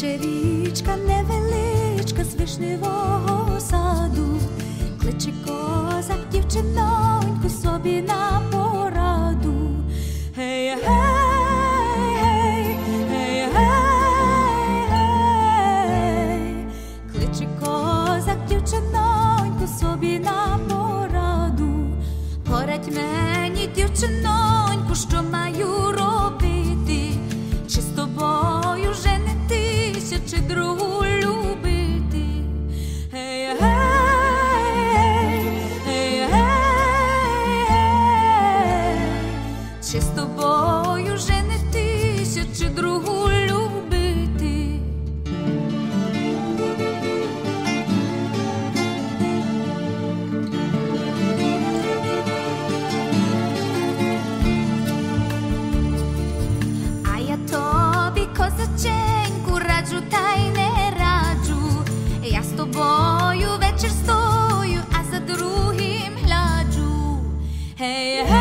Кличе річка невеличка з вишневого саду, кличе козак дівчиноньку собі на пораду. Гей, гей, гей, гей, гей, гей, кличе козак дівчиноньку собі на пораду, горять мені дівчино. Чи з тобою вже не тисячу другу любити? А я тобі козаченьку раджу, та й не раджу, я з тобою вечір стою, а за другим гляджу. Hey, hey.